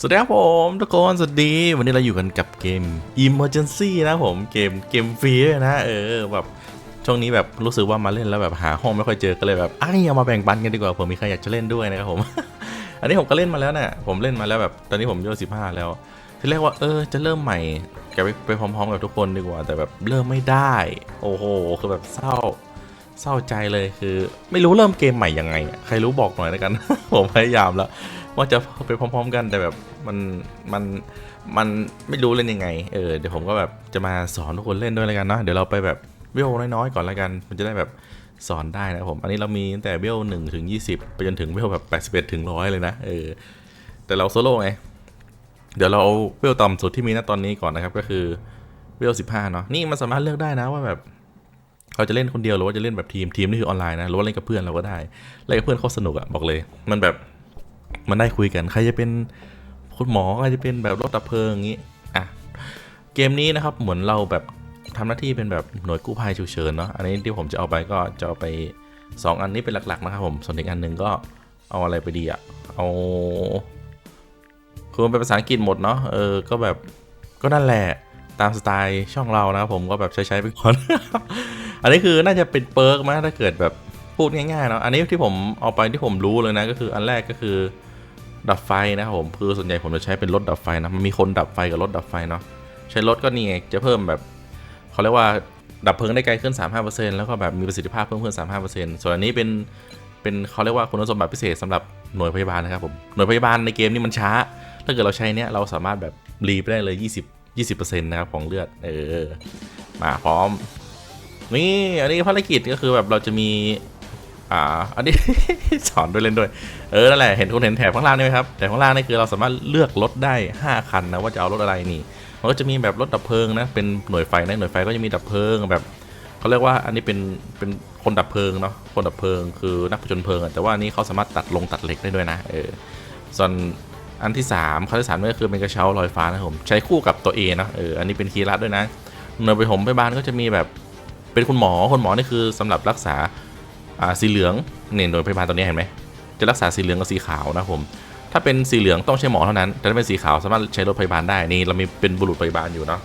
สวัสดีครับผมทุกคนสวัสดี วันนี้เราอยู่กันกับเกม Emergency นะผมเกมเกมฟรีนะ เออแบบช่วงนี้แบบรู้สึกว่ามาเล่นแล้วแบบหาห้องไม่ค่อยเจอก็เลยแบบอ้ยเอามาแบ่งปันกันดีกว่าเผื่อมีใครอยากจะเล่นด้วยนะครับผม อันนี้ผมก็เล่นมาแล้วเนี่ยผมเล่นมาแล้วแบบตอนนี้ผมอายุสิบห้าแล้วที่แรกว่าเออจะเริ่มใหม่จะไปไปพร้อม ๆ กับทุกคนดีกว่า แต่แบบเริ่มไม่ได้ โอ้โหคือแบบเศร้าเศร้าใจเลยคือ ไม่รู้เริ่มเกมใหม่ยังไง ใครรู้บอกหน่อยแล้วกัน ผมพยายามแล้ว ว่าจะไปพร้อม ๆ กันแต่แบบมันมันมันไม่รู้เล่นยังไงเออเดี๋ยวผมก็แบบจะมาสอนทุกคนเล่นด้วยแล้วกันเนาะเดี๋ยวเราไปแบบเวลน้อยๆก่อนแล้วกัน มันจะได้แบบสอนได้นะผมอันนี้เรามีตั้งแต่เวลหนึ่งถึงยี่สิบไปจนถึงเวลแบบแปดสิบเอ็ดถึงร้อยเลยนะเออแต่เราโซโล่ไงเดี๋ยวเราเอาเวลต่ำสุดที่มีณตอนนี้ก่อนนะครับก็คือเวลสิบห้าเนาะนี่มันสามารถเลือกได้นะว่าแบบเราจะเล่นคนเดียวหรือว่าจะเล่นแบบทีมทีมนี่คือออนไลน์นะหรือว่าเล่นกับเพื่อนเราก็ได้เล่นกับเพื่อนเขาสนุกอะบอกเลย มันแบบ มันได้คุยกันใครจะเป็นคุณหมอใครจะเป็นแบบรถดับเพลิงอย่างงี้อะเกมนี้นะครับเหมือนเราแบบทำหน้าที่เป็นแบบหน่วยกู้ภัยฉุกเฉินเนาะอันนี้ที่ผมจะเอาไปก็จะเอาไปสองอันนี้เป็นหลักๆนะครับผมส่วนอีกอันหนึ่งก็เอาอะไรไปดีอะเอาคือมันเป็นภาษาอังกฤษหมดเนาะเออก็แบบก็นั่นแหละตามสไตล์ช่องเรานะครับผมก็แบบใช้ใช้ๆไปก่อน อันนี้คือน่าจะเป็นเปิร์กมั้ยถ้าเกิดแบบพูดง่ายๆเนาะอันนี้ที่ผมเอาไปที่ผมรู้เลยนะก็คืออันแรกก็คือ ดับไฟนะครับผมคือส่วนใหญ่ผมจะใช้เป็นรถดับไฟนะมันมีคนดับไฟกับรถดับไฟเนาะใช้รถก็นี่จะเพิ่มแบบเขาเรียกว่าดับเพลิงได้ไกลขึ้น 35%แล้วก็แบบมีประสิทธิภาพเพิ่มขึ้น 35%ส่วนอันนี้เป็นเป็นเขาเรียกว่าคุณสมบัติพิเศษสำหรับหน่วยพยาบาลนะครับผมหน่วยพยาบาลในเกมนี่มันช้า ถ้าเกิดเราใช้เนี้ยเราสามารถแบบรีไปได้เลย 20 20%นะครับของเลือดเออมาพร้อมนี่อันนี้ภารกิจก็คือแบบเราจะมี อ่า อันนี้ สอนด้วยเล่นด้วย เออ นั่นแหละ เห็นคุณเห็นแถบข้างล่างนี่ไหมครับ แถบข้างล่างนี่คือเราสามารถเลือกรถได้ 5 คันนะว่าจะเอารถอะไรนี่ มันก็จะมีแบบรถดับเพลิงนะ เป็นหน่วยไฟนะหน่วยไฟก็จะมีดับเพลิงแบบเขาเรียกว่าอันนี้เป็นเป็นคนดับเพลิงเนาะ คนดับเพลิงคือนักผจญเพลิง แต่ว่าอันนี้เขาสามารถตัดลงตัดเหล็กได้ด้วยนะ เออ ส่วนอันที่3คันที่สามก็คือเป็นกระเช้าลอยฟ้านะครับผม ใช้คู่กับตัว A นะ เออ อันนี้เป็นคีย์ลัดด้วยนะหน่วยไปผมพยาบาลก็จะมีแบบเป็นคุณหมอคุณหมอนี่คือสำหรับรักษา สีเหลืองเนี่ยหน่วยพยาบาลตัวนี้เห็นไหมจะรักษาสีเหลืองกับสีขาวนะผมถ้าเป็นสีเหลืองต้องใช้หมอเท่านั้นแต่ถ้าเป็นสีขาวสามารถใช้รถพยาบาลได้นี่เรามีเป็นบุรุษพยาบาลอยู่เนาะ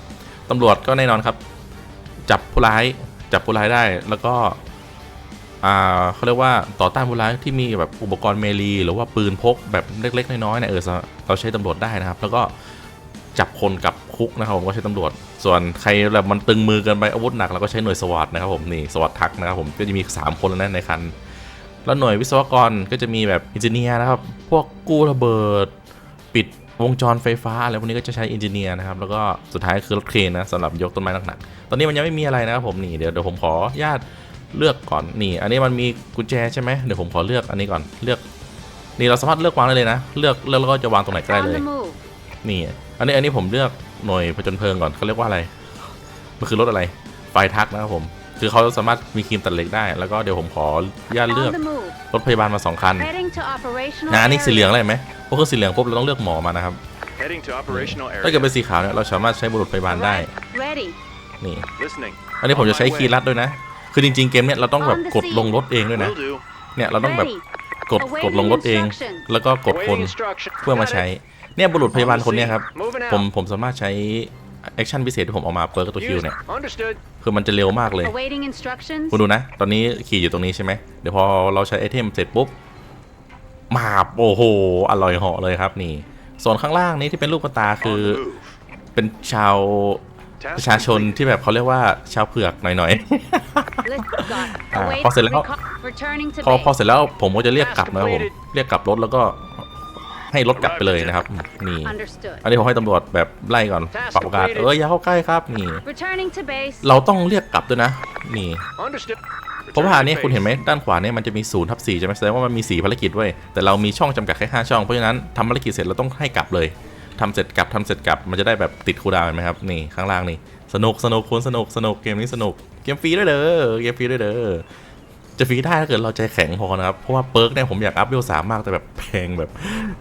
ตำรวจก็แน่นอนครับ จับผู้ร้ายจับผู้ร้ายได้แล้วก็อ่าเขาเรียกว่าต่อต้านผู้ร้ายที่มีแบบอุปกรณ์เมลี หรือว่าปืนพกแบบเล็ก ๆ น้อยๆเนี่ยเออเราใช้ตำรวจได้นะครับ แล้วก็ จับคนกับคุกนะครับผมก็ใช้ตำรวจ ส่วนใครแบบมันตึงมือเกินไปอาวุธหนักเราก็ใช้หน่วยสวัสดนะครับผมนี่สวัสดทักนะครับผมก็จะมี 3 คนแล้วนะในคัน แล้วหน่วยวิศวกรก็จะมีแบบอินจิเนียร์นะครับพวกกู้ระเบิด ปิดวงจรไฟฟ้าอะไรพวกนี้ก็จะใช้อินจิเนียร์นะครับแล้วก็สุดท้ายคือรถเครนนะสำหรับยกต้นไม้หนักๆตอนนี้มันยังไม่มีอะไรนะครับผมนี่เดี๋ยวเดี๋ยวผมขออนุญาตเลือกก่อนนี่อันนี้มันมีกุญแจใช่ไหมเดี๋ยวผมขอเลือกอันนี้ก่อนเลือก นี่เราสามารถเลือกวางได้เลยนะ เลือกเลือกแล้วก็จะวางตรงไหนก็ได้ On เลย the move. นี่ อันนี้อันนี้ผมเลือกหน่วยผจญเพลิงก่อนเขาเรียกว่าอะไร มันคือรถอะไร ไฟทักนะครับผม คือเขาสามารถมีครีมตัดเหล็กได้ แล้วก็เดี๋ยวผมขออนุญาตเลือก On the move. รถพยาบาลมาสองคัน Heading to operational นะอันนี้สีเหลือง area. อะไรไหมพวกคือสีเหลืองปุ๊บเราต้องเลือกหมอมานะครับ Heading to operational ถ้าเกิด area. เป็นสีขาวเนี่ยเราสามารถใช้บุรุษพยาบาลได้ Alright, Ready. นี่ Listening. อันนี้ผมจะใช้คีย์ลัดด้วยนะ คือจริงๆเกมเนี่ยเราต้องแบบกดลงรถเองด้วยนะ Will do. เนี่ยเราต้องแบบ Ready. กดกดลงรถเอง แล้วก็กดคน Awaiting instruction. เพื่อมา Got ใช้ it. เนี่ยบุรุษพยาบาลคนเนี้ยครับ Moving out. ผมผมสามารถใช้แอคชั่นพิเศษที่ผมเอามาเปิร์กบตัวคิว Use- เนี่ย Understood. คือมันจะเร็วมากเลย Awaiting instructions. คุณดูนะ ตอนนี้ขี่อยู่ตรงนี้ใช่ไหม เดี๋ยวพอเราใช้ไอเทมเสร็จปุ๊บ มาบโอ้โห อร่อยเหาะเลยครับนี่ ส่วนข้างล่างนี้ที่เป็นรูปตา On คือ the move. เป็นชาว Task ประชาชน complete. ที่แบบเขาเรียกว่าชาวเผือกหน่อย Let's go. อ่า Await พอเสร็จแล้ว reco- Returning to ๆพอพอ base. เสร็จแล้วผมก็จะเรียกกลับนะครับผมเรียกกลับรถแล้วก็ ให้รถกลับไปเลยนะครับ นี่ Understood. อันนี้ผมให้ตำรวจแบบไล่ก่อนปรับประกาศเอออย่าเข้าใกล้ครับนี่ Returning to base. เราต้องเรียกกลับด้วยนะ นี่ Understood. เพราะว่า Return อัน to นี้คุณเห็นไหม base. ด้านขวาเนี่ยมันจะมี0ทับ4ใช่ไหมแสดงว่ามันมี4ภารกิจเว้ยแต่เรามีช่องจำกัดแค่5ช่องเพราะฉะนั้นทำภารกิจเสร็จเราต้องให้กลับเลยทำเสร็จกลับทำเสร็จกลับมันจะได้แบบติดคูลดาวน์เห็นไหมครับนี่ข้างล่างนี่สนุกสนุกคุณสนุกสนุกเกมนี้สนุกเกมฟรีด้วยเด้อเกมฟรีด้วยเด้อ จะฟรีได้ถ้าเกิดเราใจแข็งพอนะครับ เพราะว่าเปิร์กเนี่ยผมอยากอัพเวลสามมากแต่แบบแพงแบบ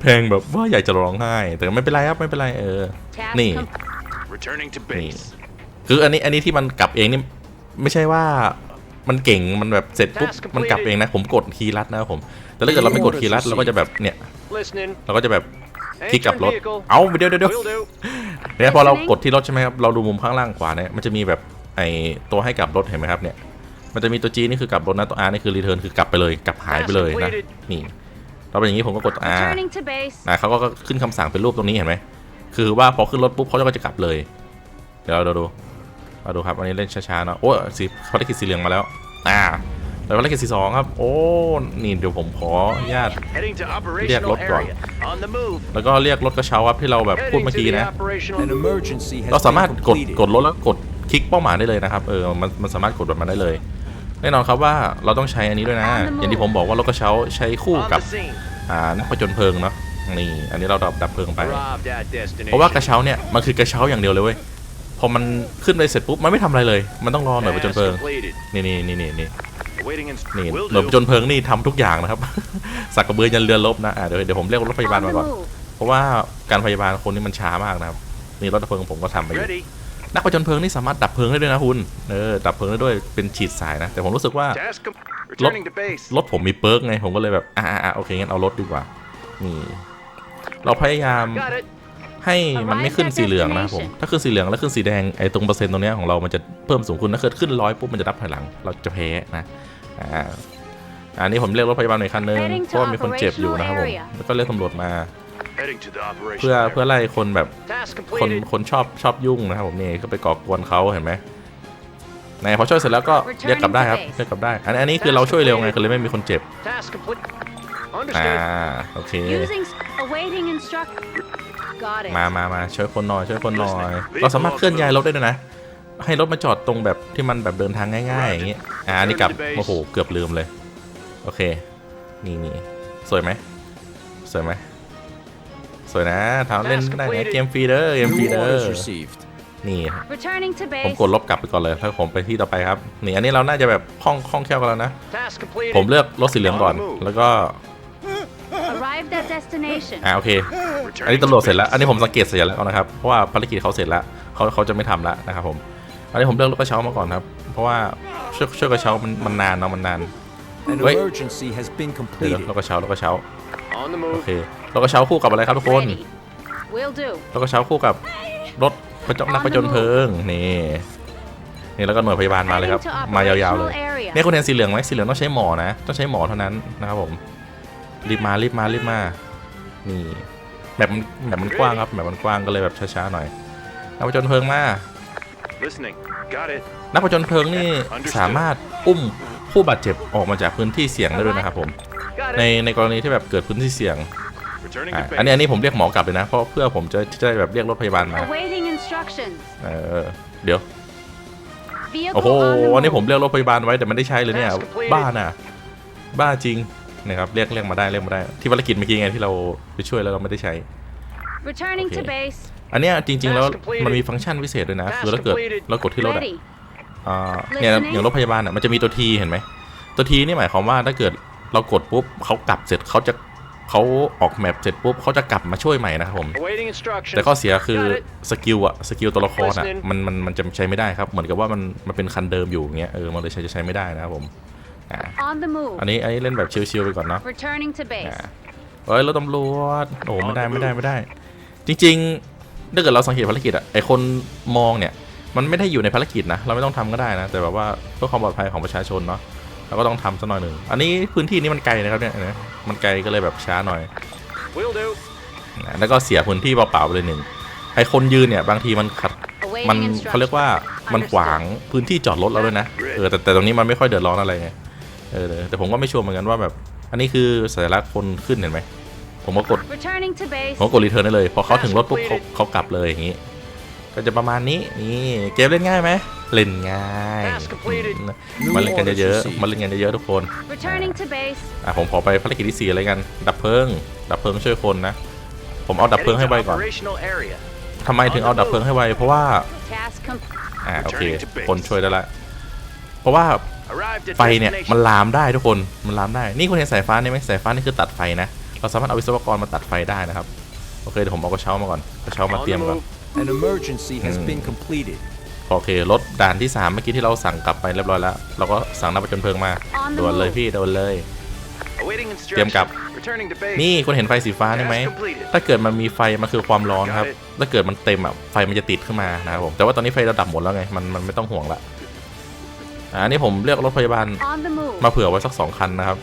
แพงแบบว่าอยากจะร้องไห้ แต่ไม่เป็นไรครับไม่เป็นไรเออ Task นี่ complete. Returning to base. คืออันนี้อันนี้ที่มันกลับเองนี่ไม่ใช่ว่ามันเก่งมันแบบเสร็จปุ๊บ Task completed มันกลับเองนะ ผมกดคีย์ลัดนะครับผม แต่ถ้าเกิดเราไม่กดคีย์ลัดเราก็จะแบบเนี่ย Listening. เราก็จะแบบคลิกกลับรถ vehicle. เอาเดี๋ยวเดี๋ยวเดี๋ยว Will do. เนี่ยพอเรากดที่รถใช่ไหมครับเราดูมุมข้างล่างขวาเนี่ยมันจะมีแบบไอตัวให้กลับรถเห็นไหมครับเนี่ย มันจะมีตัว G นี่คือกลับรถนะตัว R นี่คือรีเทิร์นคือกลับไปเลยกลับหายไปเลยนะนี่เราเป็นอย่างนี้ผมก็กด R Returning to base. นะเขาก็ขึ้นคำสั่งเป็นรูปตรงนี้เห็นไหมคือว่าพอขึ้นรถปุ๊บเขาก็จะกลับเลย เดี๋ยวเราดูมาดูครับอันนี้เล่นช้าๆเนาะโอ้สีภารกิจสีเหลืองมาแล้วอ่าแล้วภารกิจสีสองครับ โอ้นี่เดี๋ยวผมขออนุญาต Heading to เรียกร operational ถก่อน area. On the move. แล้วก็เรียกรถกระเช้าครับที่เราแบบพูด Heading เมื่อ to กี้ the นะ operational. An emergency has เราสามารถ been กด completed. กดรถแล้วกดคลิกเป้าหมายได้เลยนะครับเออมันมันสามารถกดแบบมันได้เลย แน่นอนครับว่าเราต้องใช้อันนี้ด้วยนะ On the move อย่างที่ผมบอกว่ารถกระเช้าใช้คู่ On กับ the scene. อ่านักผจญเพลิงเนาะนี่อันนี้เราดับดับเพลิงไป Arrived at destination. เพราะว่ากระเช้าเนี่ยมันคือกระเช้าอย่างเดียวเลยเว้ยพอมันขึ้นไปเสร็จปุ๊บมันไม่ทำอะไรเลย มันต้องรอหน่วยผจญเพลิง Task completed. นี่นี่นี่นี่นี่ Awaiting นี่ instructions. ห Will น่วยผ do. จญเพลิงนี่ทำทุกอย่างนะครับสักกระเบือยันเรือรบนะอ่าเดี๋ยวเดี๋ยวผมเรียกรถพยาบาล On มา the ก่อน move. เพราะว่าการพยาบาลคนนี้มันช้ามากนะครับนี่รถดับเพลิงผมก็ทำไปอยู่ Ready. นักผจญเพลิงนี่สามารถดับเพลิงได้ด้วยนะคุณ เออ ดับเพลิงได้ด้วย เป็นฉีดสายนะ แต่ผมรู้สึกว่า Task com- Returning to base. รถผมมีเปิร์กไง ผมก็เลยแบบ อ่าอ่าโอเค งั้นเอารถดีกว่า นี่ เราพยายาม Got it. ให้มันไม่ขึ้นสีเหลืองนะครับผม ถ้าขึ้นสีเหลืองแล้วขึ้นสีแดง ไอ้ตรงเปอร์เซ็นต์ตรงเนี้ยของเรา มันจะเพิ่มสูงขึ้นถ้าเกิดขึ้นร้อยปุ๊บ มันจะนับถอยหลัง เราจะแพ้นะ อ่า อันนี้ผมเรียกรถพยาบาลหน่อยคันนึง Heading to เพราะว่ามีคนเจ็บอยู่นะครับผม operational area แล้วก็เรียกตำรวจมา Heading to the operational เพื่อ area. เพื่อไล่คนแบบ Task คน completed. คนชอบชอบยุ่งนะครับผมนี่ก็ไปก่อกวนเขาเห็นไหมไหนพอช่วยเสร็จแล้วก็เรียกกลับได้ครับเรียกกลับได้อันนี้อันนี้คือเราช่วยเร็วไงคือเลยไม่มีคนเจ็บ Task complete. อ่า Understood. โอเค Using s- awaiting instruct. Got it. มามามาช่วยคนหน่อยช่วยคนหน่อย เราสามารถเคลื่อนย้ายรถได้ด้วยนะ ให้รถมาจอดตรงแบบที่มันแบบเดินทางง่ายๆอย่างงี้อ่านี่กลับโอ้โหเกือบลืมเลย โอเค นี่นี่สวยไหมสวยไหม สวยนะทำเล่นก็ได้นะเกมฟรีเด้อเกมฟรี New เด้อ orders received. นี่ Returning to ผม base. กดลบกลับไปก่อนเลยถ้าผมไปที่ต่อไปครับนี่อันนี้เราน่าจะแบบคล่องคล่องแคล่วกันแล้วนะ Task completed. ผมเลือกรถสีเหลืองก่อนแล้วก็ Arrived at destination. อ่าโอเค Returning อันนี้ to ตำรวจเสร็จ base. แล้ว อันนี้ผมสังเกตเสร็จแล้วนะครับ เพราะว่าภารกิจเขาเสร็จแล้วเขาเขาจะไม่ทำแล้วนะครับผม อันนี้ผมเลือกรถกระเช้ามาก่อนครับ เพราะว่าช่วยช่วยกระเช้ามันมันนานเนาะมันนาน An Wait. emergency has been เดี๋ยว completed. รถกระเช้ารถกระเช้า On the โอ move. เค รถกระเช้าคู่กับอะไรครับทุกคน Ready. Will do. รถกระเช้าคู่กับรถประจนักประจนเพลิงนี่นี่แล้วก็หน่วยพยาบาลมาเลยครับ Heading to มายาวๆเลย operational area. เนี่ยคุณเห็นสีเหลืองไหมสีเหลืองต้องใช้หมอนะต้องใช้หมอเท่านั้นนะครับผมรีบมารีบมารีบมานี่แบบมันแบบมันกว้างครับแบบมันกว้างก็เลยแบบช้าๆหน่อยนักผจญเพลิงมา Listening. Got it. นักผจญเพลิงนี่สามารถอุ้มผู้บาดเจ็บออกมาจากพื้นที่เสี่ยงได้ด้วยนะครับผม Got ใน it. ในกรณีที่แบบเกิดพื้นที่เสี่ยง Returning อะ to อันนี้ base. อันนี้ผมเรียกหมอกลับเลยนะ เพราะเพื่อผมจะจะได้แบบเรียกรถพยาบาลมา Awaiting instructions. เออเดี๋ยว Vehicle โอ้โห on the อันนี้ move. ผมเรียกรถพยาบาลไว้แต่ไม่ได้ใช้เลยเนี่ย Task completed บ้าน่ะ บ้าจริงนะครับเรียกเรียกมาได้เรียกมาได้ ที่ภารกิจเมื่อกี้ไงที่เราไปช่วยแล้วเราไม่ได้ใช้ Returning to Okay. base. อันเนี้ยจริง ๆ แล้ว Task completed มันมีฟังก์ชันพิเศษด้วยนะ Task คือถ้าเกิด completed เรากดที่รถอะ Ready. อ่าเนี่ย Listening อย่างรถพยาบาลอะมันจะมีตัวทีเห็นไหมตัวทีนี่หมายความว่าถ้าเกิดเรากดปุ๊บเขากลับเสร็จเขาจะ เขาออกแมปเสร็จปุ๊บเขาจะกลับมาช่วยใหม่นะครับผม Awaiting instructions. แต่ข้อเสียคือ Got it. สกิลอะสกิลตัวละครอะ Listening มันมันมันจะใช้ไม่ได้ครับ เหมือนกับว่ามันมันเป็นคันเดิมอยู่อย่างเงี้ยเออมันเลยใช้จะใช้ไม่ได้นะครับผมอ่า On the move. อันนี้อันนี้เล่นแบบชิลๆไปก่อนเนาะ Returning to อ่า base. เฮ้ยรถตำรวจโอ้ไม่ได้ไม่ได้ไม่ได้ จริงๆถ้าเกิดเราสังเกตภารกิจอะไอคนมองเนี่ยมันไม่ได้อยู่ในภารกิจนะเราไม่ต้องทำก็ได้นะ แต่แบบว่าเพื่อความปลอดภัยของประชาชนเนาะ เราก็ต้องทำสักหน่อยหนึ่งอันนี้พื้นที่นี้มันไกลนะครับเนี่ยเห็นไหมมันไกลก็เลยแบบช้าหน่อย Will do. นะแล้วก็เสียพื้นที่เปล่าๆไปเลยหนึ่งไอคนยืนเนี่ยบางทีมันขัดมัน Awaiting เขาเรียกว่า instructions. มันขวางพื้นที่จอดรถเราด้วยนะเออแต่แต่ตรงนี้มันไม่ค่อยเดือดร้อนอะไรไงเออแต่ผมก็ไม่ชัวร์เหมือนกันว่าแบบ อันนี้คือสัญลักษณ์คนขึ้นเห็นไหมผมก็กด Returning to base. ผมก็กดรีเทิร์นได้เลย พอเขาถึงรถปุ๊บเขาเขากลับเลยอย่างนี้ ก็จะประมาณนี้นี่เกมเล่นง่ายไหม เล่นง่าย Task completed อืมมาเล่นกันเยอะๆมาเล่นกันเยอะๆทุกคน Returning to base. อะผมขอไปภารกิจที่สี่อะไรกัน ดับเพลิง ดับเพลิงช่วยคนนะ ผมเอาดับเพลิง Heading ให้ to ไวก่อน operational area. ทำไมถึงเอาดับเพลิงให้ไวเพราะว่า Task complete. อ่าโอเค Returning to base คนช่วยได้ละเพราะว่า Arrived at ไฟเนี่ย destination. มันลามได้ทุกคนมันลามได้ นี่คุณเห็นสายฟ้านี่ไหมสายฟ้านี่คือตัดไฟนะ เราสามารถเอาวิศวกรมาตัดไฟได้นะครับ โอเคเดี๋ยวผมเอากระเช้ามาก่อนกระเช้ามา On เตรีย the มก่อน move. An emergency has Hmm. been completed. โอเครถด่านที่ 3 เมื่อกี้ที่เราสั่งกลับไปเรียบร้อยแล้ว เราก็สั่งนักประจนเพลิงมา On the ด่วนเลย move. พี่ด่วนเลย Awaiting เตรียมกลับ instruction. Returning to base. นี่คุณเห็นไฟสีฟ้านี่ไหม Task completed. ถ้าเกิดมันมีไฟมันคือความร้อนครับ ถ้าเกิดมันเต็มอะไฟมันจะติดขึ้นมานะครับผม แต่ว่าตอนนี้ไฟระดับหมดแล้วไง มันมันไม่ต้องห่วงละ อ่านี่ผมเรียกรถพยาบาล On the move. มาเผื่อไว้สักสองคันนะครับ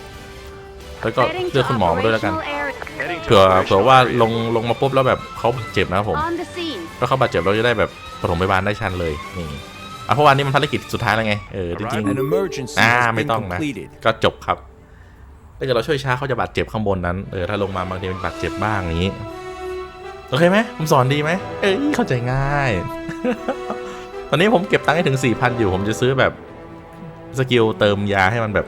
แล้วก็ Heading เลือก to คุณหมอมาด้วยแล้วกัน operational area. Heading to เผื่อเผื่อ operational ว่า area. ลงลงมาปุ๊บแล้วแบบเขาเจ็บนะครับผม On the scene. ถ้าเขาบาดเจ็บเราจะได้แบบปฐมพยาบาลได้ชันเลยนี่อะเพราะวันนี้มันภารกิจสุดท้ายแล้วไงเออจริง An emergency ๆอ่า has ไม่ been ต้องนะ completed. ก็จบครับถ้าเกิดเราช่วยช้าเขาจะบาดเจ็บข้างบนนั้นเออถ้าลงมาบางทีมันบาดเจ็บบ้างอย่างนี้โอเคไหมผมสอนดีไหมเอ้ยเข้าใจง่าย ตอนนี้ผมเก็บตังค์ให้ถึง4,000อยู่ผมจะซื้อแบบสกิลเติมยาให้มันแบบ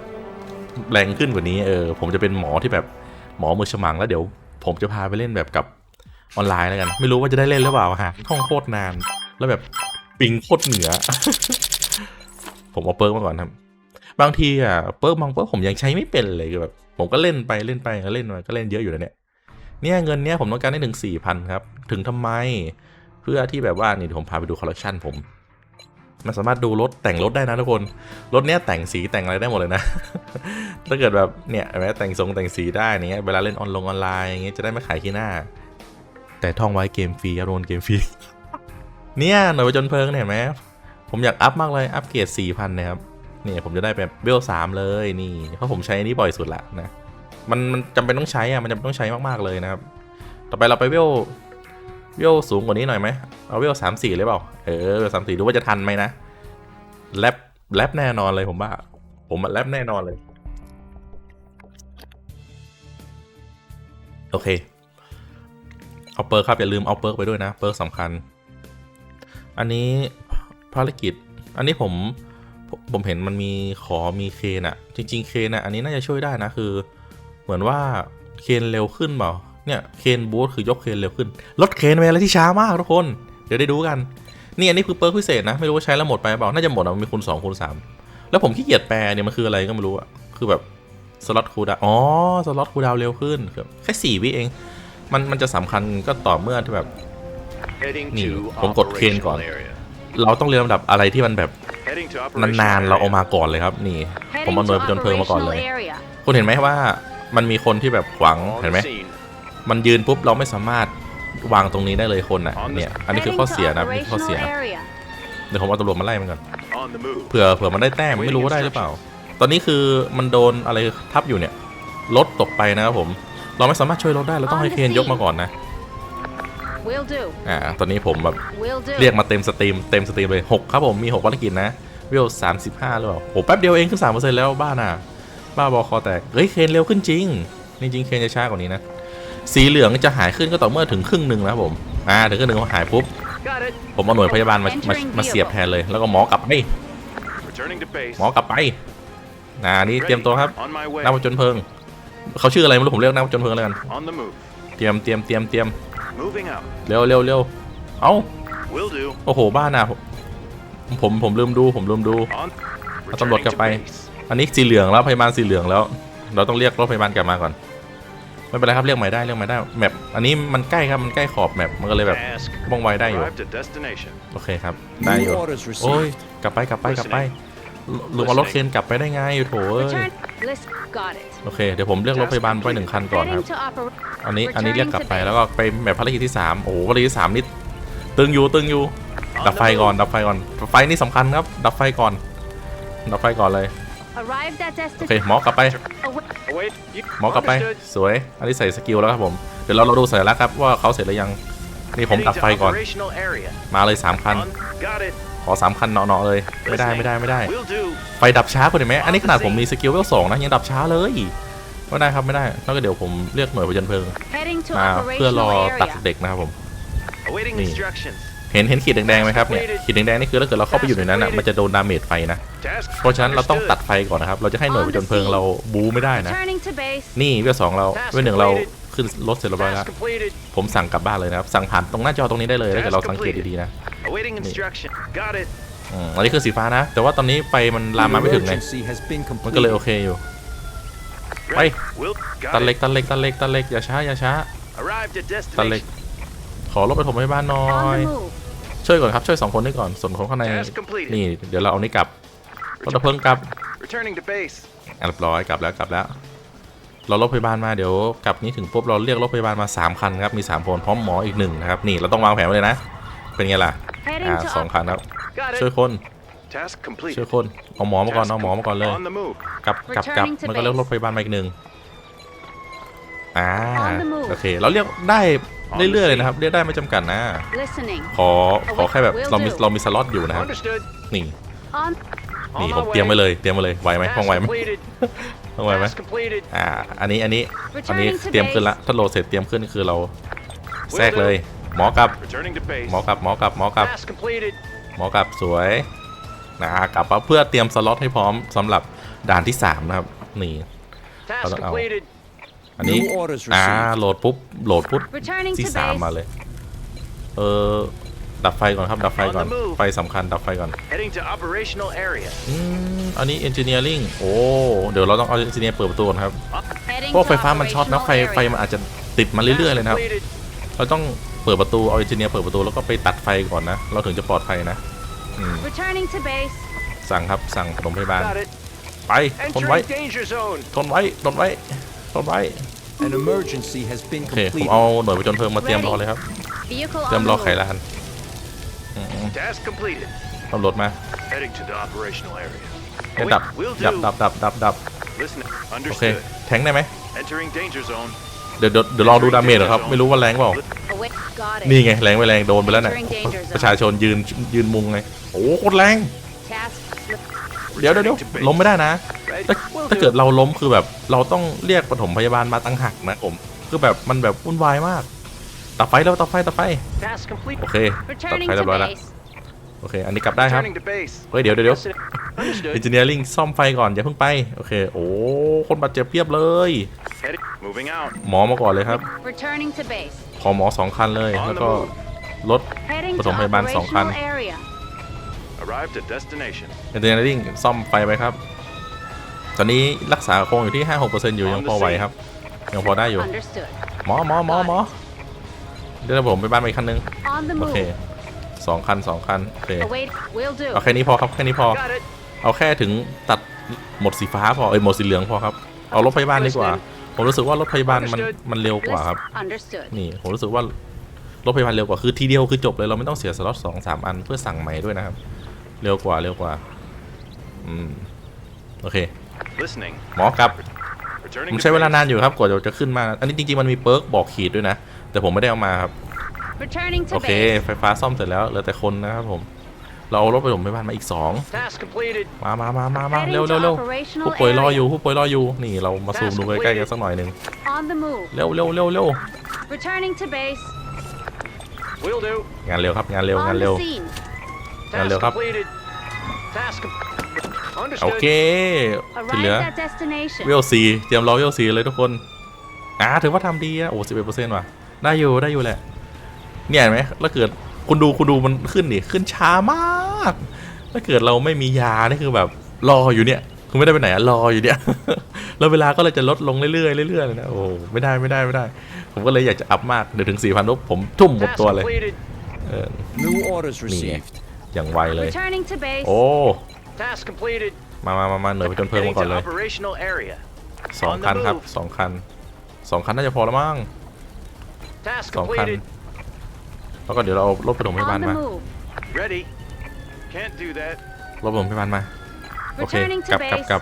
แรงขึ้นกว่านี้เออผมจะเป็นหมอที่แบบหมอมือฉมังแล้วเดี๋ยว ผมจะพาไปเล่นแบบกับออนไลน์แล้วกัน ไม่รู้ว่าจะได้เล่นหรือเปล่าฮะท่องโคตรนาน แล้วแบบปิงโคตรเหนือ ผมเอาเปิร์กมาก่อนครับบางทีอะเปิร์กบางเปิร์กผมยังใช้ไม่เป็นเลยแบบ ผมก็เล่นไปเล่นไปก็เล่นมาก็เล่นเยอะอยู่นะเนี่ยเนี่ยเงินเนี้ยผมต้องการได้ถึงสี่พันครับ ถึงทำไม เพื่อที่แบบว่านี่ยผมพาไปดูคอลเลคชันผม มันสามารถดูรถแต่งรถได้นะทุกคน รถเนี้ยแต่งสีแต่งอะไรได้หมดเลยนะ ถ้าเกิดแบบเนี่ยแต่งทรงแต่งสีได้เงี้ย เวลาเล่นออนลงออนไลน์อย่างเงี้ยจะได้ไม่ขายขี้หน้า แต่ท่องไว้เกมฟรีครับโดนเกมฟรี เนี่ยหน่วยประจนเพลิงเนี่ยเห็นไหม ผมอยากอัพมากเลย อัพเกรดสี่พันนะครับ เนี่ผมจะได้แบบเวลสามเลยนี่ เพราะผมใช้อันนี้บ่อยสุดละนะ มันมันจำเป็นต้องใช้อะ มันจำเป็นต้องใช้มากๆเลยนะครับ ต่อไปเราไปเวลเวลสูงกว่านี้หน่อยไหม เอาเวลสามสี่เลยเปล่า เออสามสี่ดูว่าจะทันไหมนะแรปแรปแน่นอนเลยผมว่า ผมแรปแน่นอนเลย โอเค เอาเปิร์กครับ อย่าลืมเอาเปิร์กไปด้วยนะ เปิร์กสำคัญ อันนี้ภารกิจ อันนี้ผมผมเห็นมันมีขอมีเคนอะจริง ๆ เคนอะอันนี้น่าจะช่วยได้นะคือ เหมือนว่าเคนเร็วขึ้นเปล่าเนี่ยเคนบูทคือยกเคนเร็วขึ้นลดเคนไปอะไรที่ช้ามากทุกคน เดี๋ยวได้ดูกัน นี่อันนี้คือเปิร์กพิเศษนะ ไม่รู้ว่าใช้แล้วหมดไปเปล่า น่าจะหมดอะมันมีคูณ2คูณ3แล้วผมขี้เกียจแปลเนี่ยมันคืออะไรก็ไม่รู้อะคือแบบสล็อตคูลดาวน์อ๋อ สล็อตคูลดาวน์เร็วขึ้นคือแค่สี่วิเอง มันมันจะสำคัญก็ต่อเมื่อที่แบบ Heading Nì, to ผมกดเคนก่อน operational area. เราต้องเรียนลำดับอะไรที่มันแบบ Heading to operational นานๆเราเอา area. มาก่อนเลยครับ นี่ ผม Heading เอาหน่วย to ประจนเพลิงมาก่อนเลย operational area. คุณเห็นไหมว่ามันมีคนที่แบบขวาง On เห็นไหม the scene. มันยืนปุ๊บเราไม่สามารถ วางตรงนี้ได้เลยคนอะ On the- เนี่ยอันนี้คือ Heading ข้อ to เสียนะนี่คือข้อเสีย operational area. เดี๋ยวผมเอาตำรวจมาไล่มันก่อน On the move. เผื่อเผื่อมันได้แต้มไม่รู้ว่าได้หรือเปล่า ตอนนี้คือมันโดนอะไรทับอยู่เนี่ยรถตกไปนะครับผม เราไม่สามารถช่วยรถได้เราต้องให้เคนยกมาก่อนนะ Will do. อ่าตอนนี้ผมแบบ Will do. เรียกมาเต็มสตรีมเต็มสตรีมเลย6ครับผมมี6ภารกิจนะวิว35หรือเปล่าโหแป๊บเดียวเองขึ้น3%แล้วบ้าน่ะบ้าบอคอแตกเฮ้ยเคนเร็วขึ้นจริงจริงๆเคนจะช้ากว่านี้นะ สีเหลืองจะหายขึ้นก็ต่อเมื่อถึงครึ่งหนึ่งนะครับผมอ่าถึงครึ่งหนึ่งพอหายปุ๊บ Got it. ผมเอาหน่วยพยาบาลมามามาเสียบแทนเลย แล้วก็หมอกลับไป Returning to base. หมอกลับไปนะนี่เตรียมตัวครับ On my way. นักผจญเพลิงเขาชื่ออะไรไม่รู้ผมเรียกนักผจญเพลิงแล้วกัน On the move. เตรียมเตรียมเตรียมเตรียม Moving out. เร็วเร็วเร็วเอ้า Will do. โอ้โหบ้าน่ะผมผมผมลืมดูผมลืมดู On. เอาตำรวจ Returning กลับ to ไป base. อันนี้สีเหลืองแล้วพยาบาลสีเหลืองแล้ว เราต้องเรียกรถพยาบาลกลับมาก่อน ไม่เป็นไรครับเรียกใหม่ได้เรียกใหม่ได้แมปอันนี้มันใกล้ครับมันใกล้ขอบแมปมันก็เลยแบบ Task. ว่องไวได้อยู่ Arrived at destination. โอเคครับได้อยู่ New orders โอ้ย received. กลับไปกลับไปกลับไปลุงเอารถเคนกลับไปได้ไงโถเอ้ย Return. List. Got it. โอเคเดี๋ยวผมเรียกรถพยาบาลไปหนึ่งคันก่อนครับ Heading to oper- อันนี้อันนี้เรียกกลับไป Returning to แล้วก็ไปแมปภารกิจที่สามโอ้โหภารกิจที่สามนี่ตึงอยู่ตึงอยู่ดับไฟก่อนดับไฟก่อนไฟนี่สำคัญครับ ดับไฟก่อน ดับไฟก่อนเลย Arrived at โอเค destination. หมอกลับไป Await. You. หมอกลับไป Understood. สวย อันนี้ใส่สกิลแล้วครับผม เดี๋ยวเราเราดูสัญลักษณ์ครับว่าเขาเสร็จหรือยัง นี่ผม Heading ดับ to ไฟก่อน operational area. มาเลย 3 คัน On. Got it. ขอ 3 คันเนาะๆเลย ไม่ได้ ไม่ได้ ไม่ได้ Will do. ไฟดับช้าคุณเห็นไหมอันนี้ขนาดผมมีสกิลเวลสองนะ ยังดับช้าเลย ไม่ได้ครับ ไม่ได้แล้วก็เดี๋ยวผมเรียกหน่วยประจนเพลิง Heading to มาเพื่อรอ operational ตัด area. เด็กนะครับผม Awaiting Nì. instructions. เห็นเห็นขีดแดงๆไหมครับเนี่ยขีดแดงๆนี่คือถ้าเกิดเราเข้าไปอยู่ในนั้นอะมันจะโดนดาเมจไฟนะ Task. เพราะฉะนั้นเราต้องตัด understood. ไฟก่อนนะครับ เราจะให้หน่วยประจนเพลิงเราบูไม่ได้นะ Returning to base. นี่เวลสองเราเวลหนึ่งเราขึ้นรถเสร็จเรียบร้อยแล้ว Task completed. ผมสั่งกลับบ้านเลยนะครับ สั่งผ่านตรงหน้าจอตรงนี้ได้เลยถ้าเกิดเราสังเกตดีๆนะ Awaiting instruction. Got it. อืมอันนี้คือสีฟ้านะ แต่ว่าตอนนี้ไฟมันลามมาไม่ถึงไง Emergency has been มันก็เลย completed. โอเคอยู่ Ready. Wait. Will. Got ตันเล็ก it. ตันเล็กตันเล็กตันเล็กอย่าช้าอย่าช้า Arrived at ตันเล็ก destination. ขอรถไปถมพยาบาลหน่อ On ย the move. ช่วยก่อนครับช่วยสองคนนี้ก่อนส่วนคนข้างใน Task completed. นี่เดี๋ยวเราเอานี้กลับรถดับเพลิงกลับ Returning to base. อะเรียบร้อยกลับแล้วกลับแล้ว เรารถพยาบาลมาเดี๋ยวกลับนี้ถึงปุ๊บเราเรียกรถพยาบาลมา 3 คันครับมี 3 คนพร้อมหมออีกหนึ่งนะครับนี่เราต้องวางแผนไว้เลยนะ เป็นไงล่ะ Heading อ่า to สองคันครับ Got ช่วย it. คน Task ช่วย completed. คนเอาหมอมาก่อน Task เอาหมอมาก่อนเลย On the move. กลับกลับกลับ Returning to มันก็เรียก base รถพยาบาลมาอีกหนึ่งอ่า On the move โอเคเราเรียกได้ เรื่อยๆเลยนะครับเรียกได้ไม่จำกัดนะ Listening. ขอขอแค่แบบ Will เรามี do เรามีสล็อตอยู่นะครับ Understood. นี่ On On นี่ my ผมเตรียมไว้ way. เลยเตรียมไว้เลยไหวไหม Task ต้องไหวไหม completed. ต้องไหวไหม Task completed. อ่าอันนี้อันนี้อันนี้ Returning to เตรียมขึ้นละถ้าโหลดเสร็จเตรียมขึ้นคือเราแทรกเลย หมอกลับ Returning to base. หมอกลับหมอกลับหมอกลับ Task completed. หมอกลับสวยนะกลับมาเพื่อเตรียมสล็อตให้พร้อมสำหรับด่านที่ 3 นะครับ นี่ Task Hold on, I'll- completed. อั นนี้ New orders อ่า received. โหลดปุ๊บ โหลดปุ๊บ Returning ที่ to สาม base. มาเลย เออ ดับไฟก่อนครับ ดับไฟก่อน On the move ไฟสำคัญ ดับไฟก่อน Heading to operational area. อืม อันนี้ engineering โอ้ เดี๋ยวเราต้องเอา engineer เปิดประตูก่อนครับ Heading เพราะ to ไฟฟ้ามันช็อตนะ ไฟ operational ไฟ area. มันอาจจะติดมาเรื่อยๆเลยนะครับ completed. เราต้องเปิดประตู เอา engineer เปิดประตู แล้วก็ไปตัดไฟก่อนนะ เราถึงจะปลอดภัยนะอืม Returning to base. สั่งครับ สั่งปฐมพยาบาล Got it. ไป ทนไว้ Entering danger zone. ทนไว้ ทนไว้ ทนไว้ An emergency has been โอเคผม completed. เอาหน่วยประจนเพลิงมาเตรียมรอเลยครับ Vehicle เตรียม on รอ the ไข move. ลานอืม Task completed. ตำรวจมา Heading to the operational area. เดี๋ยวดับ Will ดับ do. ดับดับดับดับ Listen. โอเค Understood. แทงได้ไหม Entering danger zone. เดี๋ยวเดี๋ยวเดี๋ยวรอดูดาเมจเหรอครับ ไม่รู้ว่าแรงเปล่า Away. Got it. นี่ไงแรงไปแรงโดนไปแล้วเนี่ย Entering danger zone. ประชาชนยืนยืนมุงไง โอ้โหโคตรแรง Task. เดี๋ยวเดี๋ยวเดี๋ยว Returning to base. ล้มไม่ได้นะ Ready? ถ้า Will ถ้า do. เกิดเราล้มคือแบบเราต้องเรียกปฐมพยาบาลมาตั้งหักนะผม คือแบบมันแบบวุ่นวายมากตัดไฟแล้วตัดไฟตัดไฟ Task complete. โอเคตัด Returning ไฟเรีย to บร้อยแล้ว base. โอเค อันนี้กลับได้ครับ Returning to base. เฮ้ย เดี๋ยวเดี๋ยวเดี๋ยว Listening. Understood. engineering ซ่อมไฟก่อน อย่าเพิ่งไป โอเค โอ้ คนบาดเจ็บเพียบเลย Heading. Moving out. หมอมาก่อนเลยครับ Returning to base. ขอหมอสองคันเลย On the แล้วก็ move. รถ Heading to ปฐมพยาบาลสองคัน operational area. Arrived at destination. engineering ซ่อมไฟไปครับ ตอนนี้รักษาคงอยู่ที่ 5-6%อยู่ยังพอไหวครับ ยังพอได้อยู่ Understood. หมอหมอหมอหมอเดี๋ยวผมไปบ้านไปอีกคันนึง On the โอเค move. สองคันสองคัน โอเค Await. Will do. เอาแค่นี้พอครับ แค่นี้พอ Got it. เอาแค่ถึงตัดหมดสีฟ้าพอ เอ้ยหมดสีเหลืองพอครับ เอารถพยาบาลดีกว่า ผมรู้สึกว่ารถพยาบาลมัน Understood มันเร็วกว่าครับ Listen. Understood. นี่ผมรู้สึกว่ารถพยาบาลเร็วกว่าคือทีเดียวคือจบเลยเราไม่ต้องเสียสล็อตสองสามอันเพื่อสั่งใหม่ด้วยนะครับ เร็วกว่าเร็วกว่า อืม โอเค Listening. หมอกลับ Returning ผม to ใช้เวลา base. นานอยู่ครับกว่าจะขึ้นมา อันนี้จริงๆมันมีเปิร์กบอกขีดด้วยนะ แต่ผมไม่ได้เอามาครับ Returning โอ to เค base. ไฟฟ้าซ่อมเสร็จแล้วเหลือแต่คนนะครับผม เราเอารถไปผมพยาบาลมาอีกสอง Task completed. มามามามามา Heading เร็ว to เร็วเร็ว operational ผู้ป่วยรออยู่ area. ผู้ป่วยรออยู่ นี่เรามาซูมดูใกล้ๆกันสักหน่อยหนึ่ง On the move. เร็วเร็วเร็วเร็ว Returning to base. Will do. งานเร็วครับงานเร็วงาน On เร็ว the scene. Task Hello, Hub. completed. Task com- โอ Understood. เค ที่เหลือ Arrived at destination. เวลซีเตรียมรอเวลซีเลยทุกคน อ่าถือว่าทำดีอะโอ้สิบเอ็ดเปอร์เซ็นต์ว่ะ ได้อยู่ได้อยู่แหละ เนี่ยเห็นไหมแล้วเกิดคุณดูคุณดูมันขึ้นดิขึ้นช้ามากถ้าเกิดเราไม่มียานี่คือแบบรออยู่เนี่ยคือไม่ได้ไปไหนอะรออยู่เนี่ยแล้วเวลาก็เลยจะลดลงเรื่อยๆเรื่อยๆเลยนะโอ้ไม่ได้ไม่ได้ไม่ได้ ผมก็เลยอยากจะอัพมากเดี๋ยวถึงสี่พันปุ๊บผมทุ่มหมด Task ตัวเลย completed. เอ อ New orders Yeah. received. อย่างไวเลย Returning to base. โอ้ Task completed. มามามามาหน่วยผจญเพลิง Heading มาก่อน to เลย operational area. สองคันครับสองคันสองคันน่าจะพอแล้วมั้ง Task สองคัน completed. แล้วก็เดี๋ยวเราเอารถปฐมพยาบา On ล the มา move. Ready. Can't do that. รถปฐมพยาบาลมา โอเค Returning กลั to บกลับ base. กลับ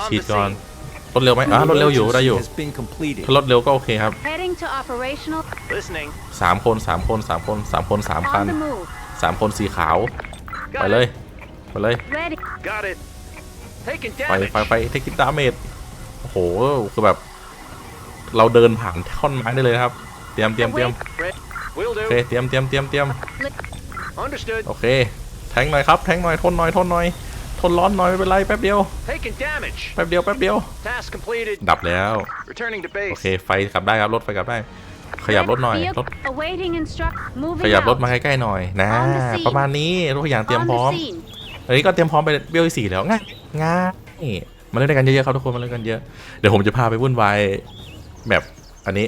On ฉีด the ก่อน scene. รถเร็วไหมอะรถเร็วอยู่ได้อยู่ Has been completed. ถ้ารถเร็วก็โอเคครับ Heading to operational. Listening. สามคนสามคนสามคนสามคนสามคัน On the move. สามคนสีขาว ไป Got เลย it. ไปเลย Ready. Got it. Taking ไป damage. ไปไปเทคนิคดาเมจโอ้โห คือแบบ เราเดินผ่านท่อนไม้ได้เลยนะครับ เตรียมเตรียมเตรียม Ready. Will โอเค do. เตรียมเตรียมเตรียมเตรียม Understood. โอเค แทงหน่อยครับ แทงหน่อย ทนหน่อย ทนหน่อย ทนร้อนหน่อยไม่เป็นไร แป๊บเดียว Taking damage. แป๊บเดียว แป๊บเดียว Task completed. ดับแล้ว Returning to โอ base. เค ไฟกลับได้ครับ รถไฟกลับได้ ขยับรถหน่อย Vehicle รถ Awaiting instruct. Moving ขยับรถ out. มาใกล้ๆหน่อยนะ On the scene ประมาณนี้รถขยางเตรียม On พร้อม the scene. อันนี้ก็เตรียมพร้อมไปเบี้ยวที่สี่แล้วง่ายง่ายมาเล่นด้วยกันเยอะๆครับทุกคนมาเล่นกันเยอะเดี๋ยวผมจะพาไปวุ่นวายแบบอันนี้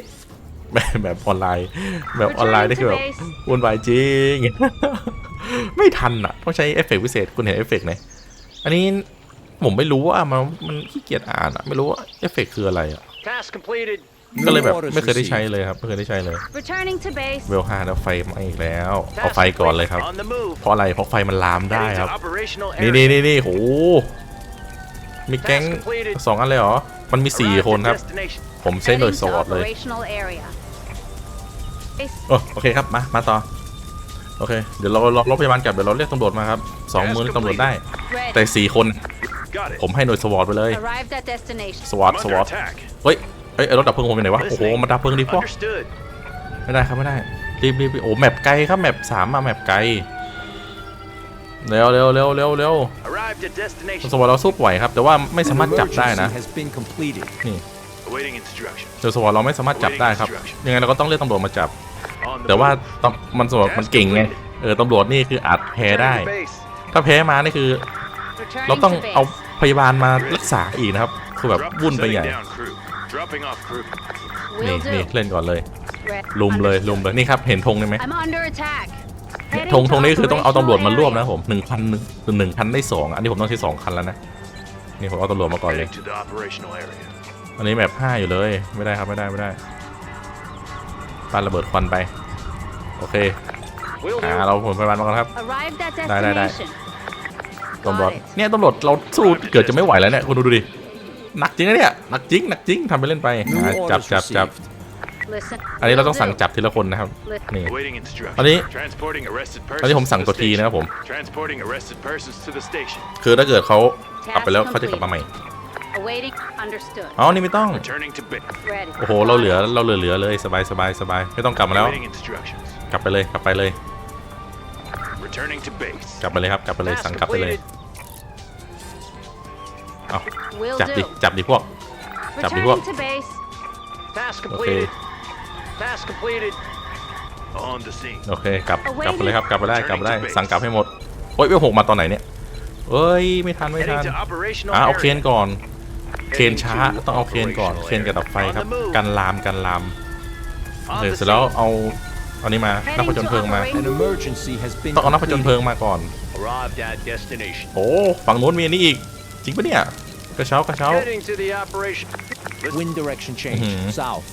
แบบแบบออนไลน์ แบบออนไลน์นี่คือแบบวุ่นวายจริง ไม่ทันอะต้องใช้เอฟเฟกต์พิเศษคุณเห็นเอฟเฟกต์ไหมอันนี้ผมไม่รู้ว่ามันมันขี้เกียจอ่านอะไม่รู้ว่าเอฟเฟกคืออะไรอะ Task completed. ก็เลยแบบ orders ไม่เคยได้ใช้ received. เลยครับไม่เคยได้ใช้เลย Returning to base. เวลห้าแล้วไฟมาอีกแล้วเอา Task ไฟก่อนเลยครับ complete. On the move. เพราะอะไรเพราะไฟมันลามได้ Heading ครับ to operational นี่ area. นี่นี่นี่โหมีแก๊ง Task completed. สองอันเลยเหรอ มันมีสี่ Arrived คน at ครับ destination. ผมใช้หน่วย Heading ส to วอตเลย operational area. Base โอ้โอเคครับ มา มาต่อ โอเค เดี๋ยวเรารอรถพยาบาลกลับ เดี๋ยวเราเรียกตำรวจมาครับสองมือเรียกตำรวจได้ ready. แต่สี่คน Got it. ผมให้หน่วยสวอตไปเลย Arrived at destination. สวอต I'm ส under วอต attack. เฮ้ย เฮ้ยไอ้รถดับเพลิงผมไปไหนวะโอ้โห Listening. มาดับเพลิงดิพวก Understood. ไม่ได้ครับไม่ได้รีบรีบรีบโอ้แมปไกลครับแมปสามมาแมปไกลเร็วเร็วเร็วเร็วเร็ว Arrived at destination. สวอตเราสู้ไหวครับ แต่ว่าไม่สา An มารถจับได้นะ emergency has been completed. นี่ Awaiting instruction. เดี๋ยวสวอตเราไม่สามารถจับได้ครับยังไงเราก็ต้องเรียกตำรวจมาจับ On the แต่ว่า move. ตำมันสวอตมันเก่งไงเออตำรวจนี่คืออาจแพ้ได้ Returning to base. ถ้าแพ้มานี่คือ Returning เราต้อง to base. เอาพยาบาลมารักษาอีกนะครับคือแบบ Drop- วุ่นไป setting ใหญ่ down crew. Dropping off crew. นี่ Will นี่ do. เล่นก่อนเลย Re- ลุมเลย understood. ลุมเลยนี่ครับเห็นธงได้ไหม I'm under attack. ธง Heading ธงนี้คือต้องเอาตำรวจมา operational ร่วมนะ area. ผมหนึ่งพันหนึ่งหนึ่งพันได้สองอันนี้ผมต้องใช้สองคันแล้วนะนี่ผมเอาตำรวจมาก่อนเลย Heading to the operational area. อันนี้แบบห้าอยู่เลยไม่ได้ครับไม่ได้ไม่ได้ปาระเบิดควันไป โอเค Will อ่า do. เราผมพยาบาลมาก่อนครับ Arrived at ได้ได้ได้ destination. ตำรวจ Got it. เนี่ยตำรวจเราสู้เกือบจะไม่ไหวแล้วเนี่ยคุณดูดูดิหนักจริงนะเนี่ย หนักจริงหนักจริงทำไปเล่นไป New อ่าจับ orders จับจับ received. Listen. อันนี้เรา Will ต้องสั่ง do. จับทีละคนนะครับ Li- นี่ Awaiting instruction. อันนี้ Transporting arrested อันนี้ persons ผมสั่ง to ตัว the ทีนะครับผม station. Transporting arrested persons to the station. คือถ้าเกิดเขากลับ Task ไปแล้วเขาจะกลับมาใหม่ Awaiting. Understood. อ๋อนี่ไม่ต้อง Returning to base. Ready. โอ้โห เราเหลือเราเหลือเหลือเลยสบายสบายสบายไม่ต้องกลับมาแล้ว Awaiting instructions. กลับไปเลยกลับไปเลย Returning to base. กลับไปเลยครับ กลับไปเลย Task สั่งกลับไปเลย completed. เอา Will จับดิ do. จับดิพวก จับดิพวก Returning to base. Task โอเค completed. Task completed. On the scene. โอเคกลับ Awaiting กลับไปเลยครับกลับไปได้กลับไปได้ Returning to base สั่งกลับให้หมดโอ้ยเวลหกมาตอนไหนเนี่ยเอ้ยไม่ทันไม่ทั Heading น to operational อะเอาเคน area. ก่อน เคน Heading ช้า to ต้องเอาเคนก่อน operational เคนกับดับไฟ area. ครับ On the move. กันลามกันลามโอ On เค the เสร็จแล้ว scene. เอาอันนี้มานักผจญเพลิงมา Heading An emergency has been ต้องเอานักผจญเพลิ completed. งมาก่อน Arrived at destination. โอ้ฝั่งนู้นมีอันนี้อีก จริงปะเนี่ย กระเช้ากระเช้า Heading to the operation. Listen, Wind direction change. Mhm. South.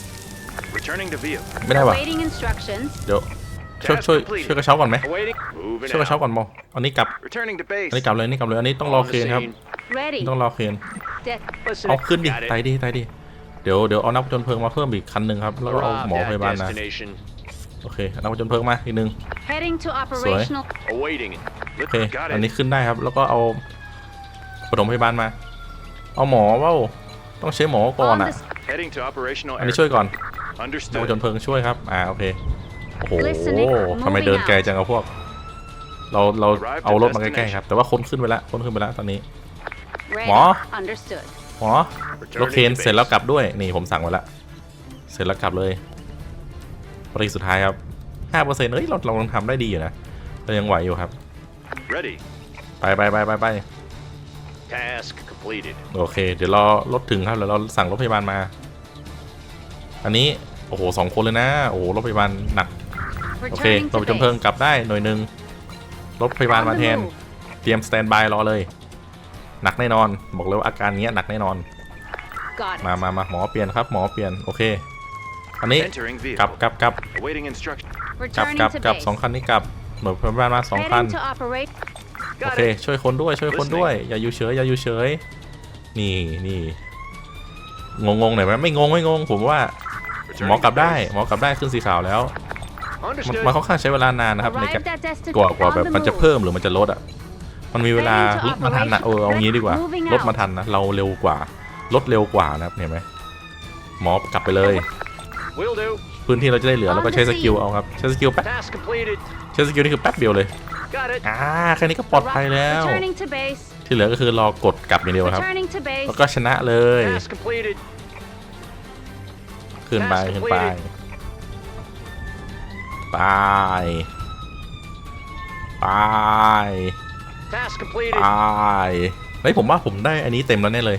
returning to vehicle. ไม่ได้ว่ะ Awaiting instructions. เดี๋ยวช่วยช่วยช่วยกระเช้าก่อนไหม Awaiting. Moving ช่วยกระเช้า out. ก่อนมออันนี้กลับ Returning to อันนี้ base. กลับเลยอันนี่กลับเลยอันนี้ต้องรอ On เค the นครับ scene. Ready. ต้องรอเคน De- Listening. เอาขึ้นดิ Got it. ไตดิไตดิ เดี๋ยวเดี๋ยวเอานักผจญเพลิงมาเพิ่มอีกคันหนึ่งครับ แล้วก็เอา Arrived หมอพ at ยาบาลมา destination. โอเคนักผจญเพลิงมาอีกหนึ่ง Heading to operational. Awaiting. โอเค Got อันนี้ it. ขึ้นได้ครับ แล้วก็เอาปฐมพยาบาลมา เอาหมอเว่าต้องใช้หมอก่อน On อะ the s- Heading to operational อันนี้ area. ช่วยก่อนนักผ Understood. จญเพลิงช่วยครับ อ่าโอเค โอ้โห Listening, ทำไม moving เดินไกล out จังอะพวก เราเรา Arrived เอา at รถมาใกล้ๆ destination ครับ แต่ว่าคนขึ้นไปแล้วคนขึ้นไปแล้วตอนนี้ Ready. Hả? Understood. หมอรถเคนเสร็จแล้วกลับด้วย นี่ผมสั่งไว้แล้วเสร็จแล้วกลับเลยภารกิจสุดท้ายครับห้าเปอร์เซ็นต์เอ้ยเราเราทำได้ดีอยู่นะเรายังไหวอยู่ครับ Ready. ไปไปไปไปไป Task completed. โอเค เดี๋ยวรอรถถึงครับเดี๋ยวเราสั่งรถพยาบาลมา อันนี้ โอ้โหสองคนเลยนะ โอ้โหรถพยาบาลหนัก โอเค Returning รถ to ประจำเพลิง base. กลับได้หน่วยหนึ่งรถพยาบาล On มา the แทน move. เตรียมสแตนบายรอเลย หนักแน่นอน บอกเลยว่าอาการเงี้ยหนักแน่นอน Got it. มามามาหมอเปลี่ยนครับ หมอเปลี่ยน โอเค อันนี้ Entering กลับ vehicle. กลับกลับ Awaiting instruction. กลับ Returning กลับ to กลับ base. สองคันนี้กลับหน่วยพยาบาลมาสองคัน Heading to operate. โอ Got เค it. ช่วยคนด้วยช่วยคนด้วย อย่าอยู่เฉยอย่าอยู่เฉย นี่นี่งงงๆหน่อยไหมไม่งงไม่งง ผมว่าหมอกลับได้หมอกลับได้ขึ้นสีขาวแล้วมัน Understood. มันค่อนข้างใช้เวลานานนะครับในการ Arrived at destination. กว่ากว่าแบบ On the มันจะ move. เพิ่มหรือมันจะลดอะมันมีเวลา Heading to ลดมาทันนะเออเอางี้ดีกว่า Moving out ลดมาทันนะเราเร็วกว่าลดเร็วกว่านะครับเห็นไหมหมอกลับไปเลย Will do. พื้นที่เราจะได้เหลือ On เราก็ใช้ the สกิล scene เอาครับใช้สกิลแป๊บ Task completed. ใช้สกิลนี่คือแป๊บเดียวเลย Got it. อ่าแค่นี้ก็ปลอดภัยแล้ว Returning to base. ที่เหลือก็คือรอกดกลับอย่างเดียวครับ Returning to base. แล้วก็ชนะเลย Task completed. ขึ้นไป Task ขึ้นไป completed ไปไป Task ไป completed. เฮ้ยผมว่าผมได้อันนี้เต็มแล้วแน่เลย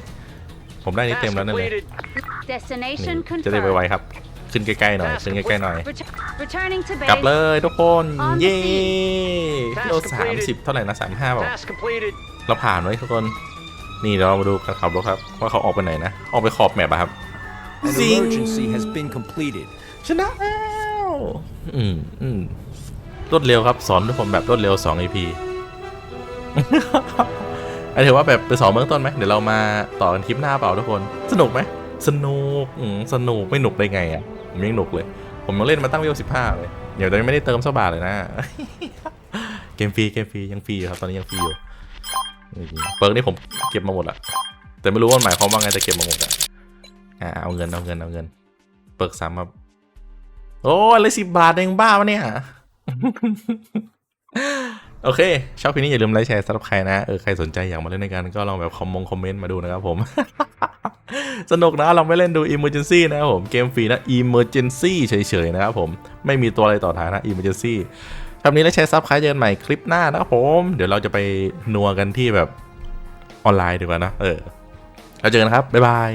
ผมได้อันนี้ Task เต็มแล้วแน่เลย completed. นี่ Destination จะได้ไว confirmed. ๆครับ ขึ้นใกล้ๆหน่อยขึ้นใกล้ๆหน่อย Retu- Returning to กลับ base. เลยทุกคน On the เย้ scene เราสามสิบเท่าไหร่นะสามห้าบอก Task completed. เราผ่านไว้ทุกคนนี่เดี๋ยวเรามาดูกันขับรถครับว่าเขาออกไปไหนนะ ออกไปขอบแมปอะครับ An Zing. emergency has been completed. ชนะแล้วอืมอืมรวดเร็วครับ สอนทุกคนแบบรวดเร็ว2 EP อันถือว่าแบบเป็นสอนเบื้องต้นไหมเดี๋ยวเรามาต่อกันคลิปหน้าเปล่าทุกคน สนุกไหมสนุกอืมสนุกไม่หนุกได้ไงอะ ผมยังหนุกเลย ผมยังเล่นมาตั้งเวลสิบห้าเลยเดี๋ยวตอนนี้ไม่ได้เติมสักบาทเลยนะ เกมฟรีเกมฟรียังฟรีอยู่ครับตอนนี้ยังฟรีอยู่เปิร์กนี่ผมเก็บมาหมดละแต่ไม่รู้ว่ามหมายความว่าไงแต่เก็บมาหมดอะอ่าเอาเงินเอาเงินเอาเงิน เปิร์กสามมาโอ้ยเลยสิบบาทเองบ้าวะเนี่ยโอเค ชอบคลิปนี้อย่าลืมไลค์แชร์สำหรับใครนะ เออ ใครสนใจอยากมาเล่นในกันก็ลองแบบคอมมงคอมเมนต์มาดูนะครับผม สนุกนะลองไปเล่นดู Emergency นะครับผมเกมฟรีนะ Emergency เฉยๆนะครับผมไม่มีตัวอะไรต่อท้ายนะ Emergency คำนี้แล้วแชร์ซับใครเจอกันใหม่คลิปหน้านะครับผม เดี๋ยวเราจะไปนัวกันที่แบบออนไลน์ดีกว่านะเออแล้วเจอกันครับ บ๊ายบาย